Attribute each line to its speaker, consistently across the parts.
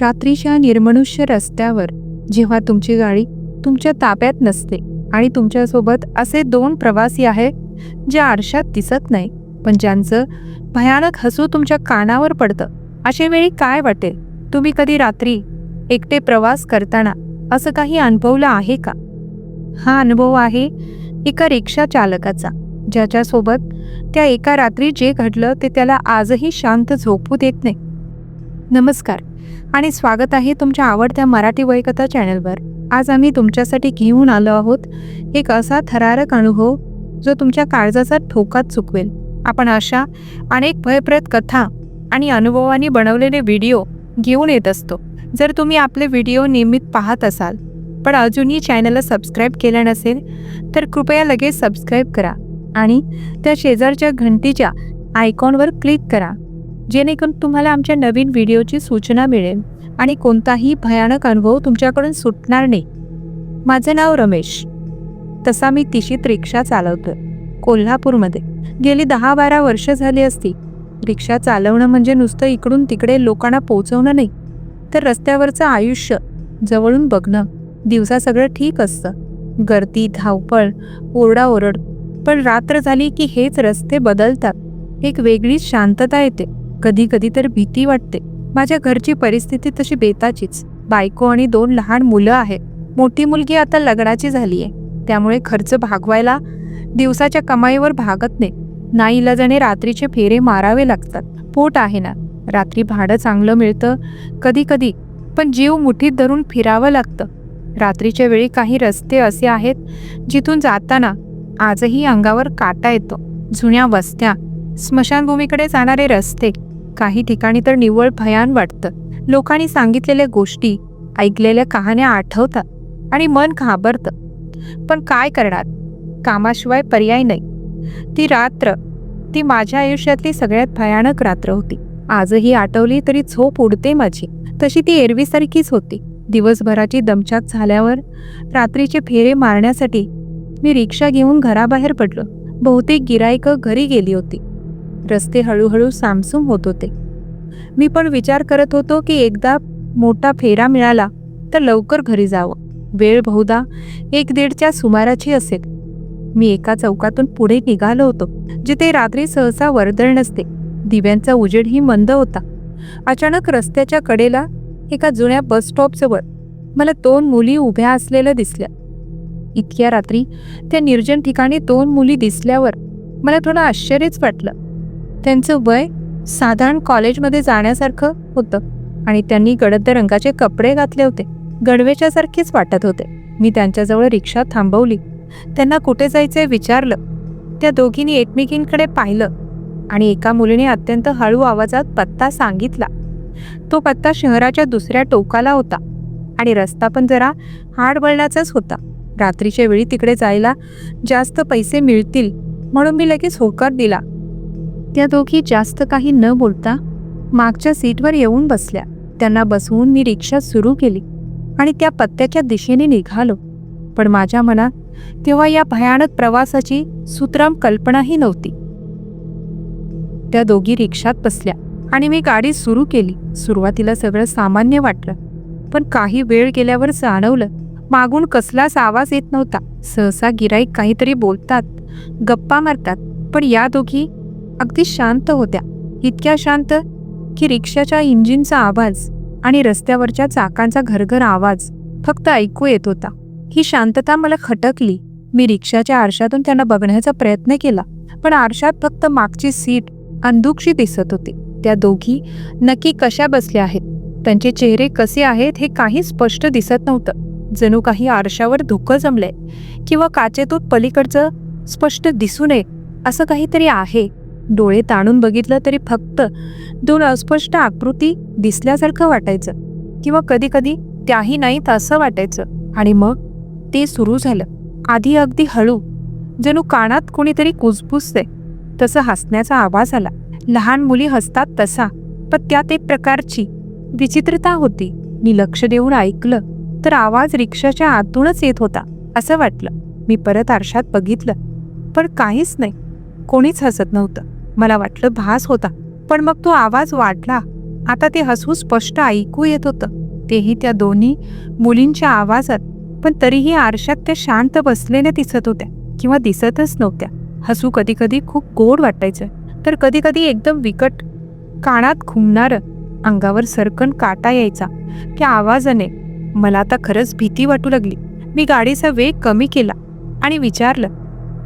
Speaker 1: रात्रीच्या निर्मनुष्य रस्त्यावर जेव्हा तुमची गाडी तुमच्या ताब्यात नसते आणि तुमच्यासोबत असे दोन प्रवासी आहेत जे आरशात दिसत नाही पण ज्यांचं भयानक हसू तुमच्या कानावर पडतं अशा वेळी काय वाटेल? तुम्ही कधी रात्री एकटे प्रवास करताना असं काही अनुभवलं आहे का? हा अनुभव आहे एका रिक्षा चालकाचा ज्याच्यासोबत त्या एका रात्री जे घडलं ते त्याला आजही शांत झोपू देत नाही. नमस्कार. आणि स्वागत आहे तुमच्या आवडत्या मराठी वयकथा चॅनलवर. आज आम्ही तुमच्यासाठी घेऊन आलो आहोत एक असा थरारक अनुभव जो तुमच्या काळजाचा ठोकाच चुकवेल. आपण अशा अनेक भयप्रद कथा आणि अनुभवानी बनवलेले व्हिडिओ घेऊन येत असतो. जर तुम्ही आपले व्हिडिओ नियमित पाहत असाल पण अजूनही चॅनलला सबस्क्राईब केलं नसेल तर कृपया लगेच सबस्क्राईब करा आणि त्या शेजारच्या घंटीच्या आयकॉनवर क्लिक करा. जेणेकरून तुम्हाला आमच्या नवीन व्हिडिओची सूचना मिळेल आणि कोणताही भयानक अनुभव तुमच्याकडून सुटणार नाही. माझं नाव रमेश. तसा मी तिशीत रिक्षा चालवतो कोल्हापूरमध्ये. गेली दहा बारा वर्ष झाली असती. रिक्षा चालवणं म्हणजे नुसतं इकडून तिकडे लोकांना पोचवणं नाही तर रस्त्यावरचं आयुष्य जवळून बघणं दिवसा सगळं ठीक असतं. गर्दी धावपळ ओरडाओरड. पण रात्र झाली की हेच रस्ते बदलतात. एक वेगळीच शांतता येते. कधी कधी तर भीती वाटते. माझ्या घरची परिस्थिती तशी बेताचीच. बायको आणि दोन लहान मुलं आहेत मोठी मुलगी आता लग्नाची झाली आहे त्यामुळे खर्च भागवायला दिवसाच्या कमाईवर भागत नाही. नाईलाजाने रात्रीचे फेरे मारावे लागतात. पोट आहे ना. रात्री भाडं चांगलं मिळतं कधी कधी पण जीव मुठीत धरून फिरावं लागतं. रात्रीच्या वेळी काही रस्ते असे आहेत जिथून जाताना आजही अंगावर काटा येतो. जुन्या वस्त्या स्मशानभूमीकडे जाणारे रस्ते. काही ठिकाणी तर निव्वळ भयान वाटतं. लोकांनी सांगितलेल्या गोष्टी ऐकलेल्या कहाण्या आठवतात आणि मन घाबरतं. पण काय करणार? कामाशिवाय पर्याय नाही. ती रात्र ती माझ्या आयुष्यातली सगळ्यात भयानक रात्र होती. आजही आठवली तरी झोप उडते माझी. तशी ती एरवीसारखीच होती. दिवसभराची दमछाक झाल्यावर रात्रीचे फेरे मारण्यासाठी मी रिक्षा घेऊन घराबाहेर पडलो. बहुतेक गिरायकं घरी गेली होती. रस्ते हळूहळू सामसूम होत होते. मी पण विचार करत होतो की एकदा मोठा फेरा मिळाला तर लवकर घरी जावं. वेळ बहुधा एक दीडच्या सुमाराची असेल. मी एका चौकातून पुढे निघालो होतो जिथे रात्री सहसा वर्दळ नसते. दिव्यांचा उजेडही मंद होता. अचानक रस्त्याच्या कडेला एका जुन्या बस स्टॉपजवळ मला दोन मुली उभ्या असलेल्या दिसल्या. इतक्या रात्री त्या निर्जन ठिकाणी दोन मुली दिसल्यावर मला थोडं आश्चर्यच वाटलं. त्यांचं वय साधारण कॉलेजमध्ये जाण्यासारखं होतं आणि त्यांनी गडद रंगाचे कपडे घातले होते. गडवेच्यासारखेच वाटत होते. मी त्यांच्याजवळ रिक्षा थांबवली. त्यांना कुठे जायचे विचारलं. त्या दोघींनी एकमेकींकडे पाहिलं आणि एका मुलीने अत्यंत हळू आवाजात पत्ता सांगितला. तो पत्ता शहराच्या दुसऱ्या टोकाला होता आणि रस्ता पण जरा हाड वळण्याचाच होता. रात्रीच्या वेळी तिकडे जायला जास्त पैसे मिळतील म्हणून मी लगेच होकार दिला. त्या दोघी जास्त काही न बोलता मागच्या सीटवर येऊन बसल्या. त्यांना बसवून मी रिक्षा सुरू केली आणि त्या पत्त्याच्या दिशेने निघालो. पण माझ्या मनात तेव्हा या भयानक प्रवासाची सुतराम कल्पनाही नव्हती. त्या दोघी रिक्षात बसल्या आणि मी गाडी सुरू केली. सुरुवातीला सगळं सामान्य वाटलं पण काही वेळ गेल्यावर जाणवलं मागून कसलाच आवाज येत नव्हता. सहसा गिराईक काहीतरी बोलतात गप्पा मारतात पण या दोघी अगदी शांत होत्या. इतक्या शांत की रिक्षाच्या इंजिनचा आवाज आणि रस्त्यावरच्या चाकांचा घरघर आवाज फक्त ऐकू येत होता. ही शांतता मला खटकली. मी रिक्षाच्या आरशातून त्यांना बघण्याचा प्रयत्न केला पण आरशात फक्त मागची सीट अंधुकशी दिसत होती. त्या दोघी नक्की कशा बसल्या आहेत? त्यांचे चेहरे कसे आहेत हे काही स्पष्ट दिसत नव्हतं. जणू काही आरशावर धुकं जमलंय किंवा काचेतून पलीकडचं स्पष्ट दिसू नये असं काहीतरी आहे. डोळे ताणून बघितलं तरी फक्त दोन अस्पष्ट आकृती दिसल्यासारखं वाटायचं. किंवा कधी कधी त्याही नाहीत असं वाटायचं. आणि मग ते सुरू झालं. आधी अगदी हळू. जणू कानात कोणीतरी कुजबुजते तसं हसण्याचा आवाज आला. लहान मुली हसतात तसा. पण त्यात एक प्रकारची विचित्रता होती. मी लक्ष देऊन ऐकलं तर आवाज रिक्षाच्या आतूनच येत होता असं वाटलं. मी परत आरशात बघितलं. पण काहीच नाही. कोणीच हसत नव्हतं. मला वाटलं भास होता पण मग तो आवाज वाढला. आता ते हसू स्पष्ट ऐकू येत होतं. तेही त्या दोन्ही मुलींच्या आवाजात पण तरीही आरशात त्या शांत बसलेल्या दिसत होत्या किंवा दिसतच नव्हत्या. हसू कधी कधी खूप गोड वाटायचं तर कधी कधी एकदम विकट कानात खुमणारं अंगावर सरकन काटा यायचा. त्या आवाजाने मला आता खरंच भीती वाटू लागली. मी गाडीचा वेग कमी केला आणि विचारलं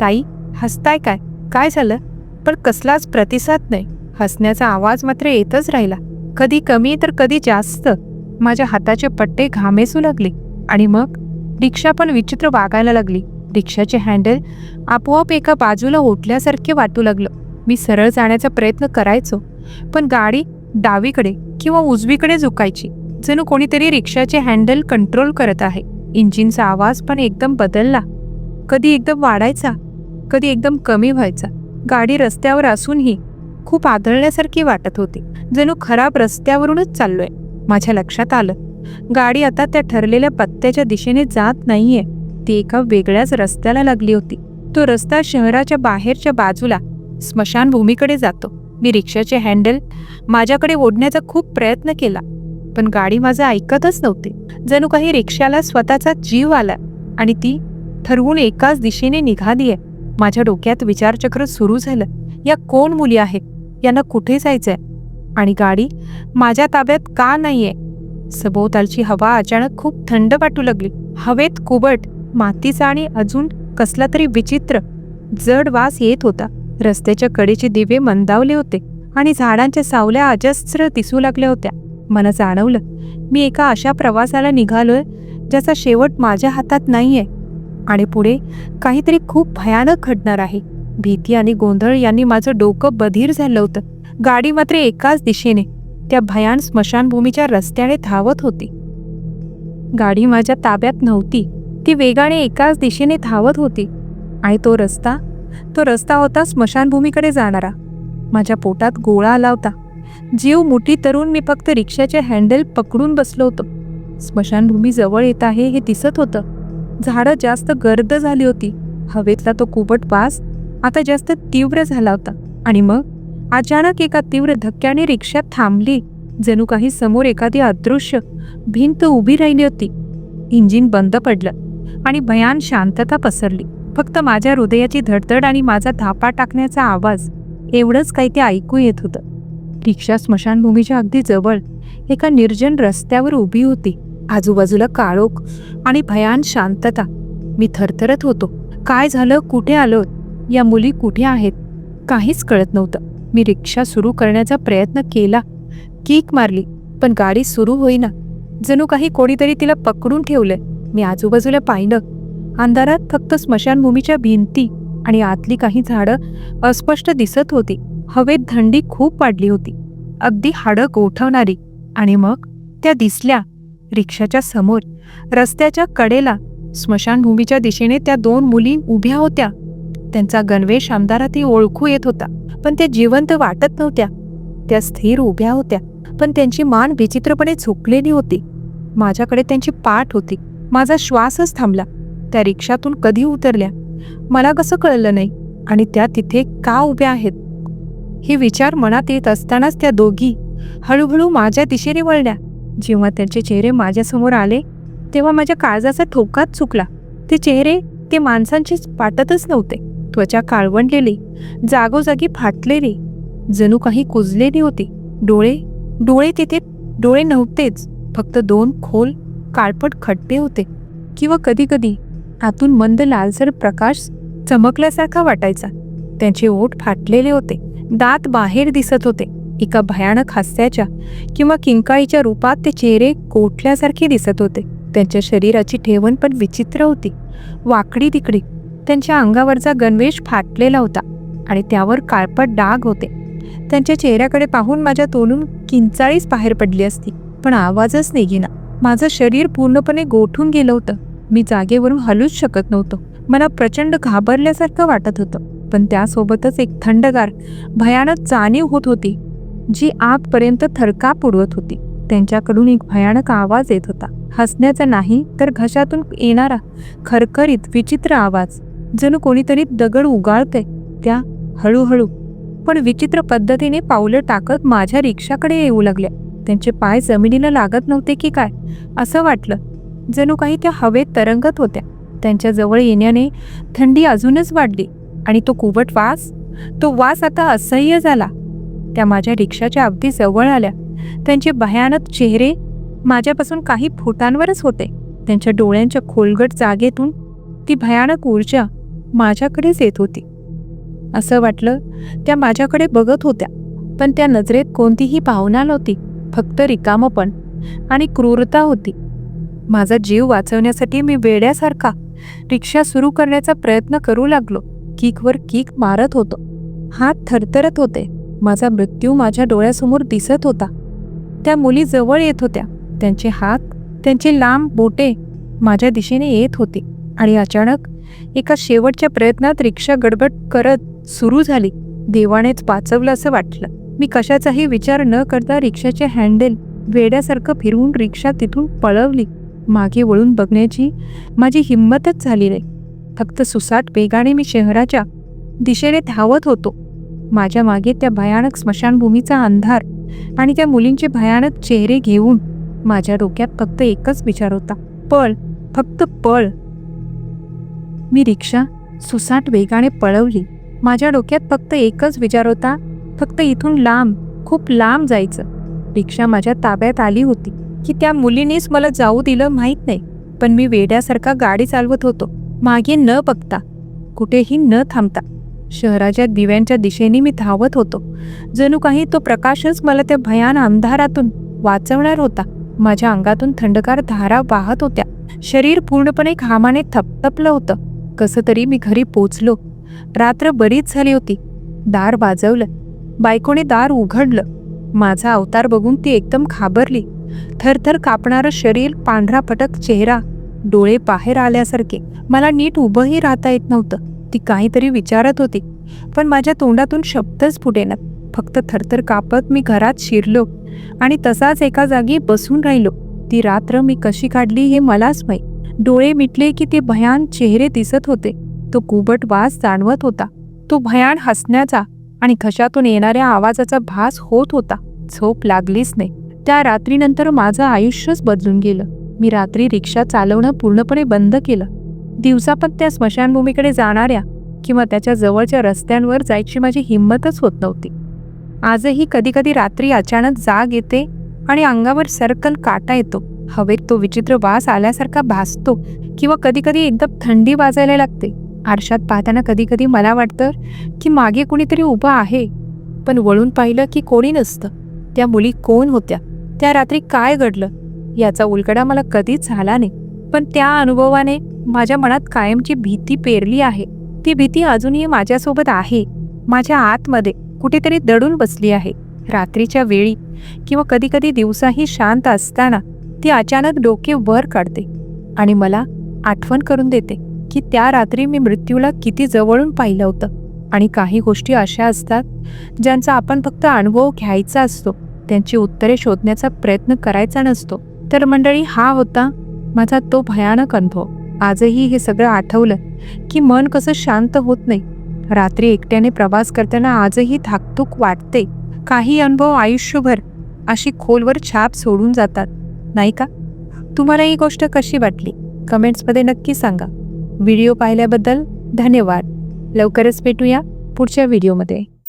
Speaker 1: ताई हसताय काय? काय झालं? पण कसलाच प्रतिसाद नाही. हसण्याचा आवाज मात्र येतच राहिला. कधी कमी तर कधी जास्त. माझ्या हाताचे पट्टे घामेसू लागले. आणि मग? रिक्षा पण विचित्र वागायला लागली. रिक्षाचे हँडल आपोआप एका बाजूला ओटल्यासारखे वाटू लागलं. मी सरळ जाण्याचा प्रयत्न करायचो. पण गाडी डावीकडे किंवा उजवीकडे झुकायची. जणू कोणीतरी रिक्षाचे हँडल कंट्रोल करत आहे. इंजिनचा आवाज पण एकदम बदलला. कधी एकदम वाढायचा. कधी एकदम कमी व्हायचा. गाडी रस्त्यावर असूनही खूप आदळल्यासारखी वाटत होती. जणू खराब रस्त्यावरूनच चाललोय. माझ्या लक्षात आलं गाडी आता त्या ठरलेल्या पत्त्याच्या दिशेने जात नाहीये. ती एका वेगळ्याच रस्त्याला लागली होती. तो रस्ता शहराच्या बाहेरच्या बाजूला स्मशानभूमीकडे जातो. मी रिक्षाचे हँडल माझ्याकडे ओढण्याचा खूप प्रयत्न केला पण गाडी माझं ऐकतच नव्हती. जणू काही रिक्षाला स्वतःचा जीव आला आणि ती ठरवून एकाच दिशेने निघालीये. माझ्या डोक्यात विचारचक्र सुरू झालं. या कोण मुली आहेत? यांना कुठे जायचंय? आणि गाडी माझ्या ताब्यात का नाहीये? सभोवतालची हवा अचानक खूप थंड वाटू लागली. हवेत कुबट मातीचा आणि अजून कसला तरी विचित्र जड वास येत होता. रस्त्याच्या कडेचे दिवे मंदावले होते आणि झाडांच्या सावल्या अजस्त्र दिसू लागल्या होत्या. मला जाणवलं मी एका अशा प्रवासाला निघालोय ज्याचा शेवट माझ्या हातात नाहीये. आणि पुढे काहीतरी खूप भयानक घडणार आहे. भीती आणि गोंधळ यांनी माझं डोकं बधीर झालं होतं. गाडी मात्र एकाच दिशेने त्या भयान स्मशानभूमीच्या रस्त्याने धावत होती. गाडी माझ्या ताब्यात नव्हती. ती वेगाने एकाच दिशेने धावत होती. आणि तो रस्ता तो रस्ता होता स्मशानभूमीकडे जाणारा. माझ्या पोटात गोळा आला होता. जीव मुठी तरून मी फक्त रिक्षाचे हँडल पकडून बसलो होतो. स्मशानभूमी जवळ येत आहे हे दिसत होतं. झाडं जास्त गर्द झाली होती. हवेतला तो कुबट वास आता जास्त तीव्र झाला होता. आणि मग? अचानक एका तीव्र धक्क्याने रिक्षा थांबली जणू काही समोर एखादी अदृश्य भिंत उभी राहिली होती. इंजिन बंद पडलं आणि भयान शांतता पसरली. फक्त माझ्या हृदयाची धडधड आणि माझा धापा टाकण्याचा आवाज. एवढंच काही ते ऐकू येत होतं. रिक्षा स्मशानभूमीच्या अगदी जवळ एका निर्जन रस्त्यावर उभी होती. आजूबाजूला काळोख आणि भयान शांतता. मी थरथरत होतो. काय झालं? कुठे आलो या मुली कुठे आहेत? काहीच कळत नव्हतं. मी रिक्षा सुरू करण्याचा प्रयत्न केला. किक मारली पण गाडी सुरू होईना. जणू काही कोणीतरी तिला पकडून ठेवलंय मी आजूबाजूला पाहिलं. अंधारात फक्त स्मशानभूमीच्या भिंती आणि आतली काही झाडं अस्पष्ट दिसत होती. हवेत थंडी खूप वाढली होती. अगदी हाडं गोठवणारी. आणि मग? त्या दिसल्या. रिक्षाच्या समोर. रस्त्याच्या कडेला स्मशानभूमीच्या दिशेने त्या दोन मुली उभ्या होत्या. त्यांचा गणवेश आमदारातही ओळखू येत होता पण त्या जिवंत वाटत नव्हत्या. त्या स्थिर उभ्या होत्या पण त्यांची मान विचित्रपणे झुकलेली होती. माझ्याकडे त्यांची पाठ होती. माझा श्वासच थांबला. त्या रिक्षातून कधी उतरल्या? मला कसं कळलं नाही. आणि त्या तिथे का उभ्या आहेत? हे विचार मनात येत असतानाच त्या दोघी हळूहळू माझ्या दिशेने वळल्या. जेव्हा त्यांचे चेहरे माझ्यासमोर आले तेव्हा माझ्या काळजाचा ठोकाच चुकला. ते चेहरे ते माणसांचे वाटतच नव्हते. त्वचा काळवंडलेली जागोजागी फाटलेली जणू काही कुजलेली होती. डोळे डोळे तिथे डोळे नव्हतेच. फक्त दोन खोल काळपट खड्डे होते. किंवा कधीकधी आतून मंद लालसर प्रकाश चमकल्यासारखा वाटायचा. त्यांचे ओठ फाटलेले होते. दात बाहेर दिसत होते. एका भयानक हास्याच्या किंवा किंकाळीच्या रूपात ते चेहरे कोठल्यासारखे दिसत होते. त्यांच्या शरीराची ठेवण पण विचित्र होती. वाकडी तिकडी त्यांच्या अंगावरचा गणवेश फाटलेला होता आणि त्यावर काळपट डाग होते. त्यांच्या चेहऱ्याकडे पाहून माझ्या तोंडून किंचाळीच बाहेर पडली असती पण आवाजच निघेना माझं शरीर पूर्णपणे गोठून गेलं होतं. मी जागेवरून हलूच शकत नव्हतो. मला प्रचंड घाबरल्यासारखं वाटत होतं. पण त्यासोबतच एक थंडगार भयानक जाणीव होत होती. जी आगपर्यंत थरकाप उडवत होती. त्यांच्याकडून एक भयानक आवाज येत होता. हसण्याचा नाही तर घशातून येणारा खरखरीत विचित्र आवाज. जणू कोणीतरी दगड उगाळतंय. त्या हळूहळू पण विचित्र पद्धतीने पावलं टाकत माझ्या रिक्षाकडे येऊ लागल्या. त्यांचे पाय जमिनीला लागत नव्हते की काय? असं वाटलं जणू काही त्या हवेत तरंगत होत्या. त्यांच्या जवळ येण्याने थंडी अजूनच वाढली. आणि तो कुवट वास? तो वास आता असह्य झाला. त्या माझ्या रिक्षाच्या अगदी जवळ आल्या. त्यांचे भयानक चेहरे माझ्यापासून काही फुटांवरच होते. त्यांच्या डोळ्यांच्या खोलगट जागेतून ती भयानक ऊर्जा माझ्याकडेच येत होती. असं वाटलं त्या माझ्याकडे बघत होत्या पण त्या नजरेत कोणतीही भावना नव्हती फक्त रिकामपण आणि क्रूरता होती. माझा जीव वाचवण्यासाठी मी वेड्यासारखा रिक्षा सुरू करण्याचा प्रयत्न करू लागलो. किकवर किक मारत होतो. हात थरथरत होते. माझा मृत्यू माझ्या डोळ्यासमोर दिसत होता. त्या मुली जवळ येत होत्या. त्यांचे हात त्यांचे लांब बोटे माझ्या दिशेने येत होते आणि अचानक एका शेवटच्या प्रयत्नात रिक्षा गडबड करत सुरू झाली. देवानेच वाचवलं असं वाटलं. मी कशाचाही विचार न करता रिक्षाचे हँडल वेड्यासारखं फिरवून रिक्षा तिथून पळवली. मागे वळून बघण्याची माझी हिंमतच झाली नाही. फक्त सुसाट वेगाने मी शहराच्या दिशेने धावत होतो. माझ्या मागे त्या भयानक स्मशानभूमीचा अंधार आणि त्या मुलींचे भयानक चेहरे घेऊन माझ्या डोक्यात फक्त एकच विचार होता. पळ फक्त पळ. मी रिक्षा सुसाट वेगाने पळवली. माझ्या डोक्यात फक्त एकच विचार होता फक्त इथून लांब खूप लांब जायचं. रिक्षा माझ्या ताब्यात आली होती की त्या मुलीनेच मला जाऊ दिलं माहीत नाही पण मी वेड्यासारखा गाडी चालवत होतो. मागे न बघता कुठेही न थांबता. शहराच्या दिव्यांच्या दिशेने मी धावत होतो. जणू काही तो प्रकाशच मला त्या भयान अंधारातून वाचवणार होता. माझ्या अंगातून थंडगार धारा वाहत होत्या. शरीर पूर्णपणे घामाने थपथपलं होतं. कसं तरी मी घरी पोचलो. रात्र बरीच झाली होती. दार वाजवलं. बायकोने दार उघडलं. माझा अवतार बघून ती एकदम घाबरली. थरथर कापणारं शरीर पांढरा पटक चेहरा डोळे बाहेर आल्यासारखे. मला नीट उभंही राहता येत नव्हतं. ती काहीतरी विचारत होती. पण माझ्या तोंडातून शब्दच फुटेनात फक्त थरथर कापत मी घरात शिरलो आणि तसाच एका जागी बसून राहिलो. ती रात्र मी कशी काढली हे मलाच माहीत. डोळे मिटले की ते भयान चेहरे दिसत होते. तो कुबट वास जाणवत होता. तो भयान हसण्याचा आणि घशातून येणाऱ्या आवाजाचा भास होत होता. झोप लागलीच नाही. त्या रात्रीनंतर माझं आयुष्यच बदलून गेलं. मी रात्री रिक्षा चालवणं पूर्णपणे बंद केलं. दिवसा पण त्या स्मशानभूमीकडे जाणाऱ्या किंवा त्याच्या जवळच्या रस्त्यांवर जायची माझी हिंमतच होत नव्हती. आजही कधीकधी रात्री अचानक जाग येते आणि अंगावर सर्कल काटा येतो. हवेत तो विचित्र वास आल्यासारखा भासतो किंवा कधीकधी एकदम थंडी वाजायला लागते. आरशात पाहताना कधीकधी मला वाटतं की मागे कुणीतरी उभं आहे. पण वळून पाहिलं की कोणी नसतं. त्या मुली कोण होत्या? त्या रात्री काय घडलं? याचा उलगडा मला कधीच झाला नाही. पण त्या अनुभवाने माझ्या मनात कायमची भीती पेरली आहे. ती भीती अजूनही माझ्यासोबत आहे. माझ्या आतमध्ये कुठेतरी दडून बसली आहे. रात्रीच्या वेळी किंवा कधीकधी दिवसाही शांत असताना ती अचानक डोके वर काढते आणि मला आठवण करून देते की त्या रात्री मी मृत्यूला किती जवळून पाहिलं होतं. आणि काही गोष्टी अशा असतात ज्यांचा आपण फक्त अनुभव घ्यायचा असतो. त्यांची उत्तरे शोधण्याचा प्रयत्न करायचा नसतो. तर मंडळी हा होता माझा तो भयानक अनुभव. आजही हे सगळं आठवलं की मन कसं शांत होत नाही. रात्री एकट्याने प्रवास करताना आजही धाकधूक वाटते. काही अनुभव आयुष्यभर अशी खोलवर छाप सोडून जातात. नाही का? तुम्हाला ही गोष्ट कशी वाटली? कमेंट्समध्ये नक्की सांगा. व्हिडिओ पाहिल्याबद्दल धन्यवाद. लवकरच भेटूया पुढच्या व्हिडिओमध्ये.